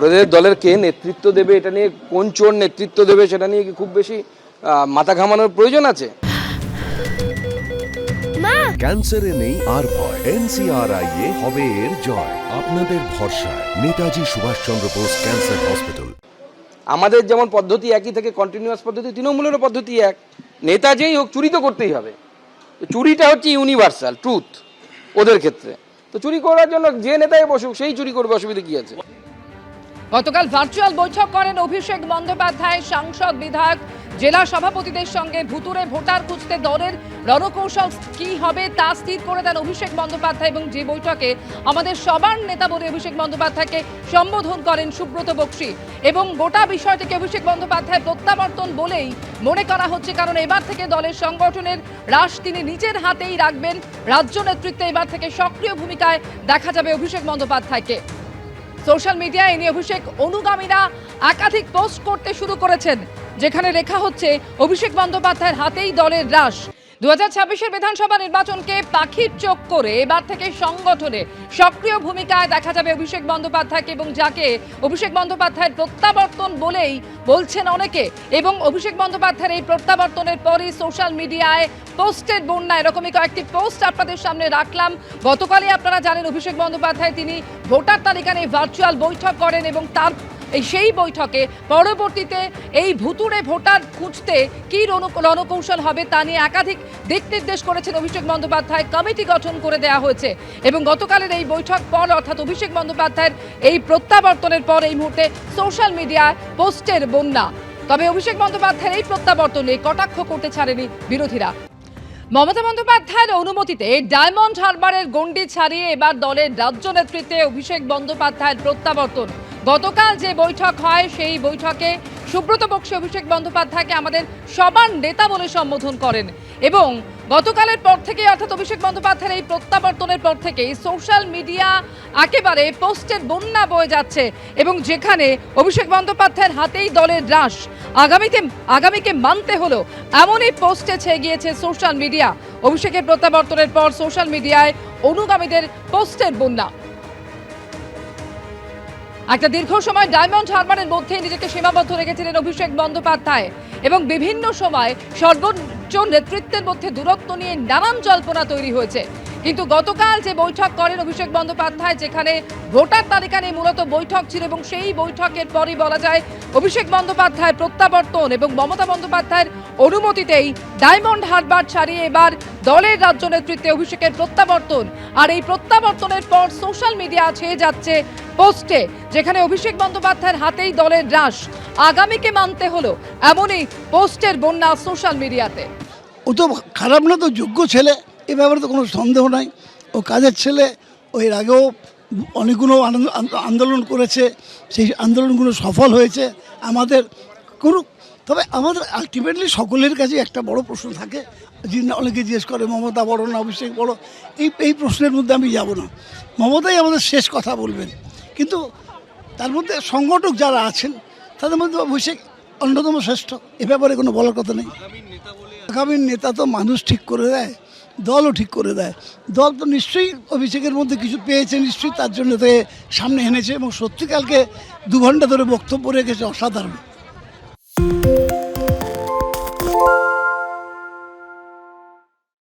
চোরেদের দলের কে নেতৃত্ব দেবে এটা নিয়ে কোন চোর নেতৃত্ব দেবে সেটা নিয়ে কি খুব বেশি মাথা ঘামানোর প্রয়োজন আছে? ক্যান্সারে নেই আর ভয়। এনসিআরআই এ হবে এর জয়। আপনাদের ভরসায়। Netaji Subhash Chandra Bose cancer hospital. আমাদের যেমন পদ্ধতি একই থেকে কন্টিনিউয়াস পদ্ধতি তৃণমূলেরও পদ্ধতি এক। নেতা যেই হোক চুরি তো করতেই হবে। চুরিটা হচ্ছে ইউনিভার্সাল ট্রুথ ওদের ক্ষেত্রে। তো চুরি করার জন্য যে নেতায় বসুক সেই চুরি করবে অসুবিধা কি আছে? গতকাল ভার্চুয়াল বৈঠক করেন অভিষেক বন্দ্যোপাধ্যায়, সাংসদ, বিধায়ক, জেলা সভাপতিদের সঙ্গে ভুতুরে ভোটার খুঁজতে দলের রণকৌশল কি হবে তা স্থির করে দেন অভিষেক বন্দ্যোপাধ্যায় এবং যে বৈঠকে আমাদের সবার নেতা বলে অভিষেক বন্দ্যোপাধ্যায়কে সম্বোধন করেন সুব্রত বক্সি এবং গোটা বিষয়টিকে অভিষেক বন্দ্যোপাধ্যায় প্রত্যাবর্তন বলেই মনে করা হচ্ছে, কারণ এবার থেকে দলের সংগঠনের হ্রাস তিনি নিজের হাতেই রাখবেন। রাজ্য নেতৃত্বে এবার থেকে সক্রিয় ভূমিকায় দেখা যাবে অভিষেক বন্দ্যোপাধ্যায়কে। সোশ্যাল মিডিয়ায় নিয়ে অভিষেক অনুগামীরা একাধিক পোস্ট করতে শুরু করেছেন, যেখানে লেখা হচ্ছে, অভিষেক বন্দ্যোপাধ্যায়ের হাতেই দলের হ্রাস দু হাজার বিধানসভা নির্বাচনকে পাখির চোখ করে এবার থেকে সংগঠনে সক্রিয় ভূমিকায় দেখা যাবে অভিষেক বন্দ্যোপাধ্যায়কে এবং যাকে অভিষেক বন্দ্যোপাধ্যায়ের প্রত্যাবর্তন বলেই বলছেন অনেকে। এবং অভিষেক বন্দ্যোপাধ্যায়ের এই প্রত্যাবর্তনের পরই সোশ্যাল মিডিয়ায় পোস্টের বন্যা, এরকমই কয়েকটি পোস্ট আপনাদের সামনে রাখলাম। গতকালই আপনারা জানেন অভিষেক বন্দ্যোপাধ্যায় তিনি ভোটার তালিকা নিয়ে ভার্চুয়াল বৈঠক করেন এবং তার এই সেই বৈঠকে পরবর্তীতে এই ভুতুড়ে ভোটার খুঁজতে কী রণ- রণকৌশল হবে তা নিয়ে একাধিক দিক নির্দেশ করেছেন অভিষেক বন্দ্যোপাধ্যায়। কমিটি গঠন করে দেওয়া হয়েছে এবং গতকালের এই বৈঠক পর, অর্থাৎ অভিষেক বন্দ্যোপাধ্যায়ের এই প্রত্যাবর্তনের পর এই মুহূর্তে সোশ্যাল মিডিয়ায় পোস্টের বন্যা। তবে অভিষেক বন্দ্যোপাধ্যায়ের এই প্রত্যাবর্তনে কটাক্ষ করতে ছাড়েনি বিরোধীরা। মমতা বন্দ্যোপাধ্যায়ের অনুমতিতে ডায়মন্ড হারবারের গণ্ডি ছাড়িয়ে এবার দলের রাজ্য নেতৃত্বে অভিষেক বন্দ্যোপাধ্যায়ের প্রত্যাবর্তন। গতকাল যে বৈঠক হয়, সেই বৈঠকে সুব্রত বক্সী অভিষেক বন্দ্যোপাধ্যায়কে আমাদের সবার নেতা বলে সম্বোধন করেন এবং গতকালের পর থেকে, অর্থাৎ অভিষেক বন্দ্যোপাধ্যায়ের এই প্রত্যাবর্তনের পর থেকেই সোশ্যাল মিডিয়া একেবারে পোস্টের বন্যা বয়ে যাচ্ছে এবং যেখানে অভিষেক বন্দ্যোপাধ্যায়ের হাতেই দলের হ্রাস আগামীতে, আগামীকে মানতে হলো, এমনই পোস্টে ছেয়ে গিয়েছে সোশ্যাল মিডিয়া। অভিষেকের প্রত্যাবর্তনের পর সোশ্যাল মিডিয়ায় অনুগামীদের পোস্টের বন্যা। একটা দীর্ঘ সময় ডায়মন্ড হারবারের মধ্যে নিজেকে সীমাবদ্ধ রেখেছিলেন অভিষেক বন্দ্যোপাধ্যায় এবং বিভিন্ন সময় সর্বোচ্চ নেতৃত্বের মধ্যে দূরত্ব নিয়ে নানান জল্পনা তৈরি হয়েছে। কিন্তু গতকাল যে বৈঠক করেন অভিষেক বন্দ্যোপাধ্যায়, যেখানে ভোটার তালিকা নিয়ে মূলত বৈঠক ছিল এবং সেই বৈঠকের পরই বলা যায় অভিষেক বন্দ্যোপাধ্যায় প্রত্যাবর্তন এবং মমতা বন্দ্যোপাধ্যায়ের অনুমতিতেই ডায়মন্ড হারবার ছাড়িয়ে এবার দলের রাজ্য নেতৃত্বে অভিষেকের প্রত্যাবর্তন। আর এই প্রত্যাবর্তনের পর সোশ্যাল মিডিয়া ছেয়ে যাচ্ছে পোস্টে, যেখানে অভিষেক বন্দ্যোপাধ্যায়ের হাতেই দলের হ্রাস আগামীকে মানতে হলো এমনই পোস্টের বন্যা সোশ্যাল মিডিয়াতে। ও তো খারাপ না তো, যোগ্য ছেলে, এ ব্যাপারে তো কোনো সন্দেহ নাই। ও কাজের ছেলে, ও এর আগেও অনেকগুলো আন্দোলন করেছে, সেই আন্দোলনগুলো সফল হয়েছে। আমাদের করুক তবে আমাদের আলটিমেটলি সকলের কাছে একটা বড় প্রশ্ন থাকে। যে না অনেকে জিজ্ঞেস করে, মমতা বড় না অভিষেক বড়? এই এই প্রশ্নের মধ্যে আমি যাব না। মমতাই আমাদের শেষ কথা বলবেন। কিন্তু তার মধ্যে সংগঠক যারা আছেন, তাদের মধ্যে অভিষেক অন্যতম শ্রেষ্ঠ। এ ব্যাপারে কোনো বলার কথা নেই। আগামী নেতা তো মানুষ ঠিক করে দেয়, দলও ঠিক করে দেয়। দল তো নিশ্চয়ই অভিষেকের মধ্যে কিছু পেয়েছে, নিশ্চয়ই তার জন্য তাকে সামনে এনেছে এবং সত্যিকালকে দু ঘণ্টা ধরে বক্তব্য রেখেছে অসাধারণ।